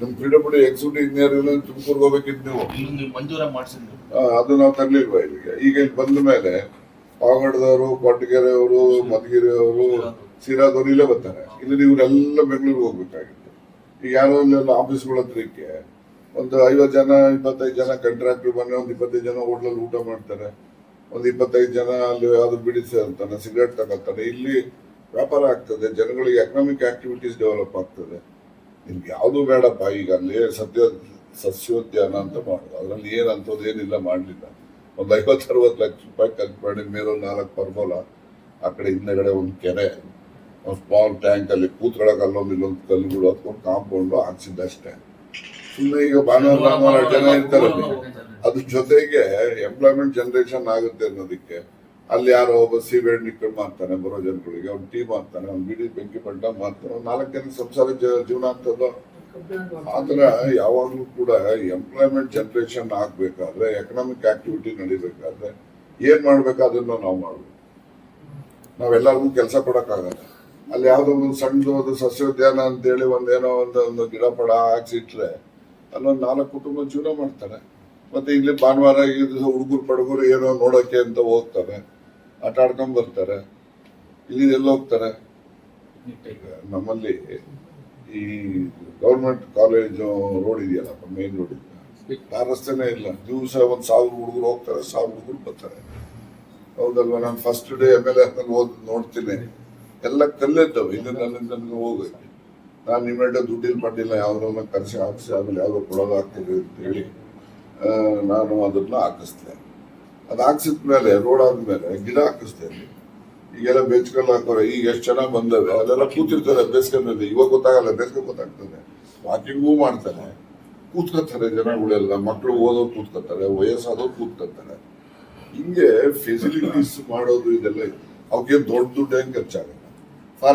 ನಿಮ್ P W executive engineer ತುಮಕೂರ್ಗೆ ಹೋಗ್ಬೇಕಿತ್ತು ನೀವು. ಮಂಜೂರ ಮಾಡಿಸಿದ್ರಿ ಅದು ನಾವು ತರ್ಲಿಲ್ವಾ ಇಲ್ಲಿಗೆ? ಈಗ ಇಲ್ಲಿ ಬಂದ ಮೇಲೆ ಪಾವಗಡದವರು ಕೊಟ್ಟಗೆರೆ ಅವರು ಮಧುಗಿರಿ ಅವರು ಸಿರಾದವರು ಇಲ್ಲೇ ಬರ್ತಾರೆ. ಇಲ್ಲಿ ಇವರೆಲ್ಲ ಬೆಂಗಳೂರಿಗೆ ಹೋಗ್ಬೇಕಾಗಿತ್ತು. ಈಗ ಯಾರೋ ಇಲ್ಲೆಲ್ಲ ಆಫೀಸ್ಗಳ ಹತ್ರಕ್ಕೆ ಒಂದು ಐವತ್ತು ಜನ ಇಪ್ಪತ್ತೈದು ಜನ ಕಾಂಟ್ರಾಕ್ಟರ್ ಬಂದ್ರೆ ಒಂದು ಇಪ್ಪತ್ತೈದು ಜನ ಹೋಟ್ಲಲ್ಲಿ ಊಟ ಮಾಡ್ತಾರೆ. ಒಂದು ಇಪ್ಪತ್ತೈದು ಜನ ಅಲ್ಲಿ ಯಾವ್ದು ಬಿಡಿ ಸೇರ್ತಾನೆ ಸಿಗರೇಟ್ ತಗೊಳ್ತಾನೆ ಇಲ್ಲಿ ವ್ಯಾಪಾರ ಆಗ್ತದೆ ಜನಗಳಿಗೆ ಎಕನಾಮಿಕ್ ಆಕ್ಟಿವಿಟೀಸ್ ಡೆವಲಪ್ ಆಗ್ತದೆ. ನಿಮ್ಗೆ ಯಾವುದು ಬೇಡಪ್ಪ ಈಗ ಅಲ್ಲಿ ಸದ್ಯ ಸಸ್ಯೋದ್ಯಾನ ಅಂತ ಮಾಡೋದು. ಅದರಲ್ಲಿ ಏನಂತದ್ದು ಏನಿಲ್ಲ, ಮಾಡಲಿಲ್ಲ. ಒಂದು ಐವತ್ತು ಅರವತ್ತು ಲಕ್ಷ ರೂಪಾಯಿ ಖರ್ಚು ಮಾಡಿ ಮೇಲೊಂದು ನಾಲ್ಕು ಪರ್ಬೋಲ, ಆ ಕಡೆ ಹಿಂದೆಗಡೆ ಒಂದು ಕೆರೆ, ಒಂದು ಸ್ಮಾಲ್ ಟ್ಯಾಂಕ್ ಅಲ್ಲಿ ಕೂತ್ಕೊಳಕ್ ಅಲ್ಲೊಂದು ಇಲ್ಲೊಂದು ಕಲ್ಲುಗಳು ಹತ್ಕೊಂಡು ಕಾಂಪೌಂಡು ಹಾಕ್ಸಿದ್ದಷ್ಟೇ. ಸುಮ್ಮನೆ ಈಗ ಭಾನುವಾರ ಭಾನುವಾರ ಅದ್ರ ಜೊತೆಗೆ ಎಂಪ್ಲಾಯ್ಮೆಂಟ್ ಜನರೇಷನ್ ಆಗುತ್ತೆ ಅನ್ನೋದಕ್ಕೆ ಅಲ್ಲಿ ಯಾರೋ ಒಬ್ಬ ಸೀಬೇಡ್ ನಿಕ್ಕಲ್ ಮಾಡ್ತಾನೆ, ಬರೋ ಜನಗಳಿಗೆ. ಅವ್ನು ಟೀ ಮಾಡ್ತಾನೆ, ಅವ್ನು ಬಿಡಿ ಬೆಂಕಿ ಪಂಟ ಮಾಡ್ತಾನೆ. ನಾಲ್ಕು ಜನ ಸಂಸಾರ ಜೀವನ ಆಗ್ತದೋ ಆತರ ಯಾವಾಗಲೂ ಕೂಡ ಎಂಪ್ಲಾಯ್ಮೆಂಟ್ ಜನರೇಷನ್ ಆಗ್ಬೇಕಾದ್ರೆ ಎಕನಾಮಿಕ್ ಆಕ್ಟಿವಿಟಿ ನಡಿಬೇಕಾದ್ರೆ, ಏನ್ ಮಾಡ್ಬೇಕು ನಾವು ಮಾಡ್ಬೇಕು. ನಾವೆಲ್ಲರಿಗೂ ಕೆಲಸ ಕೊಡಕ್ಕಾಗಲ್ಲ. ಅಲ್ಲಿ ಯಾವುದೋ ಒಂದು ಸಣ್ಣದು ಒಂದು ಸಸ್ಯೋದ್ಯಾನ ಅಂತೇಳಿ ಒಂದೇನೋ ಒಂದು ಒಂದು ಗಿಡ ಪಡ ಹಾಕ್ಸಿಟ್ರೆ, ಅಲ್ಲೊಂದು ನಾಲ್ಕು ಕುಟುಂಬ ಜೀವನ ಮಾಡ್ತಾರೆ. ಮತ್ತೆ ಇಲ್ಲಿ ಭಾನುವಾರ ಹುಡುಗರು, ಪಡುಗರು ಏನೋ ನೋಡೋಕೆ ಅಂತ ಹೋಗ್ತಾರೆ. ಆಟ ಆಡ್ಕೊಂಡ್ ಬರ್ತಾರೆ. ಇಲ್ಲಿ ಎಲ್ಲ ಹೋಗ್ತಾರೆ? ನಮ್ಮಲ್ಲಿ ಈ ಗೌರ್ಮೆಂಟ್ ಕಾಲೇಜು ರೋಡ್ ಇದೆಯಲ್ಲ ಮೇನ್ ರೋಡ್ ಆ ರಸ್ತೆನೇ ಇಲ್ಲ. ದಿವಸ ಒಂದ್ ಸಾವಿರ ಹುಡುಗರು ಹೋಗ್ತಾರೆ ಸಾವಿರ ಹುಡುಗರು ಬರ್ತಾರೆ. ಹೌದಲ್ವಾ? ನಾನು first day M L F ಓದ್ ನೋಡ್ತೀನಿ. ಎಲ್ಲ ಕಲ್ಲಿದ್ದವು. ಇಲ್ಲಿ ಅಲ್ಲಿಂದ ನನಗೆ ಹೋಗಕ್ಕೆ ನಾನು ನಿಮ್ಮೆಡೆ ದುಡ್ಡಿಲ್ ಮಾಡಿಲ್ಲ ಯಾವ್ದನ್ನ ಕರೆಸಿ ಹಾಕಿಸಿ ಆಮೇಲೆ ಯಾವ್ದೋ ಕೊಡೋದು ಆಗ್ತದೆ ಅಂತ ಹೇಳಿ ನಾನು ಅದನ್ನ ಹಾಕಿಸ್ದೆ. ಅದು ಹಾಕ್ಸಿದ ಮೇಲೆ ರೋಡ್ ಆದ್ಮೇಲೆ ಗಿಡ ಹಾಕಿಸ್ತೇನೆ. ಈಗೆಲ್ಲ ಬೆಂಚ್ಗಳು ಹಾಕೋರೆ, ಈಗ ಎಷ್ಟು ಚೆನ್ನಾಗಿ ಬಂದವೆ, ಅದೆಲ್ಲ ಕೂತಿರ್ತಾರೆ ಬೇಸಿಗೆನಲ್ಲಿ. ಇವಾಗ ಗೊತ್ತಾಗಲ್ಲ, ಬೇಸ್ಗೆ ಗೊತ್ತಾಗ್ತದೆ. ವಾಕಿಂಗೂ ಮಾಡ್ತಾರೆ. ಕೂತ್ಕೋತಾರೆ ಜನಗಳೆಲ್ಲ ಮಕ್ಕಳು ಓದೋರು ಕೂತ್ಕೋತಾರೆ ವಯಸ್ಸಾದವ್ರು ಕೂತ್ಕೊತಾರೆ. ಹಿಂಗೆ ಫೆಸಿಲಿಟೀಸ್ ಮಾಡೋದು ಇದೆಲ್ಲ ಅವ್ರಿಗೆ ದೊಡ್ಡ ದುಡ್ಡು ಹೆಂಗೆ ಖರ್ಚಾಗುತ್ತೆ.